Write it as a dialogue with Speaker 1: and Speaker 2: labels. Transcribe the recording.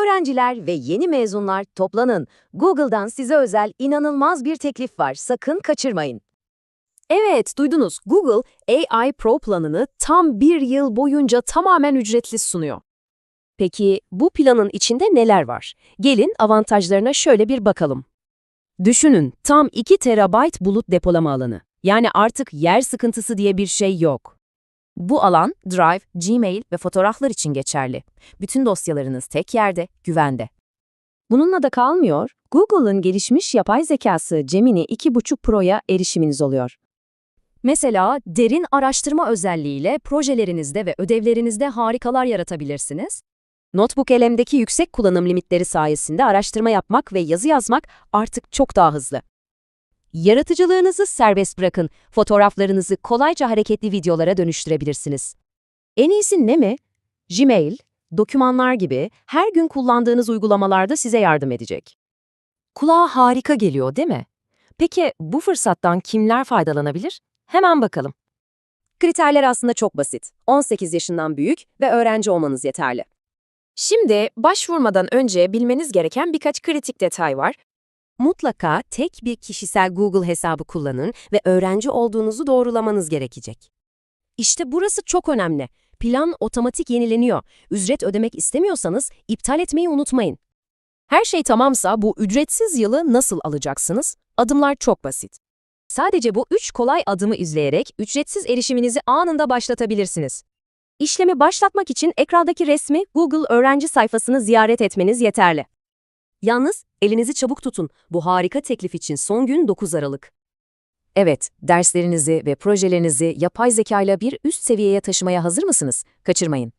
Speaker 1: Öğrenciler ve yeni mezunlar toplanın. Google'dan size özel inanılmaz bir teklif var. Sakın kaçırmayın. Evet, duydunuz. Google AI Pro planını tam bir yıl boyunca tamamen ücretli sunuyor. Peki bu planın içinde neler var? Gelin avantajlarına şöyle bir bakalım. Düşünün, tam 2 terabayt bulut depolama alanı. Yani artık yer sıkıntısı diye bir şey yok. Bu alan Drive, Gmail ve fotoğraflar için geçerli. Bütün dosyalarınız tek yerde, güvende. Bununla da kalmıyor, Google'ın gelişmiş yapay zekası Gemini 2.5 Pro'ya erişiminiz oluyor. Mesela derin araştırma özelliğiyle projelerinizde ve ödevlerinizde harikalar yaratabilirsiniz. Notebook LM'deki yüksek kullanım limitleri sayesinde araştırma yapmak ve yazı yazmak artık çok daha hızlı. Yaratıcılığınızı serbest bırakın, fotoğraflarınızı kolayca hareketli videolara dönüştürebilirsiniz. En iyisi ne mi? Gmail, dokümanlar gibi her gün kullandığınız uygulamalarda size yardım edecek. Kulağa harika geliyor değil mi? Peki bu fırsattan kimler faydalanabilir? Hemen bakalım. Kriterler aslında çok basit. 18 yaşından büyük ve öğrenci olmanız yeterli. Şimdi başvurmadan önce bilmeniz gereken birkaç kritik detay var. Mutlaka tek bir kişisel Google hesabı kullanın ve öğrenci olduğunuzu doğrulamanız gerekecek. İşte burası çok önemli. Plan otomatik yenileniyor. Ücret ödemek istemiyorsanız iptal etmeyi unutmayın. Her şey tamamsa bu ücretsiz yılı nasıl alacaksınız? Adımlar çok basit. Sadece bu üç kolay adımı izleyerek ücretsiz erişiminizi anında başlatabilirsiniz. İşlemi başlatmak için ekrandaki resmi Google öğrenci sayfasını ziyaret etmeniz yeterli. Yalnız elinizi çabuk tutun. Bu harika teklif için son gün 9 Aralık. Evet, derslerinizi ve projelerinizi yapay zeka ile bir üst seviyeye taşımaya hazır mısınız? Kaçırmayın.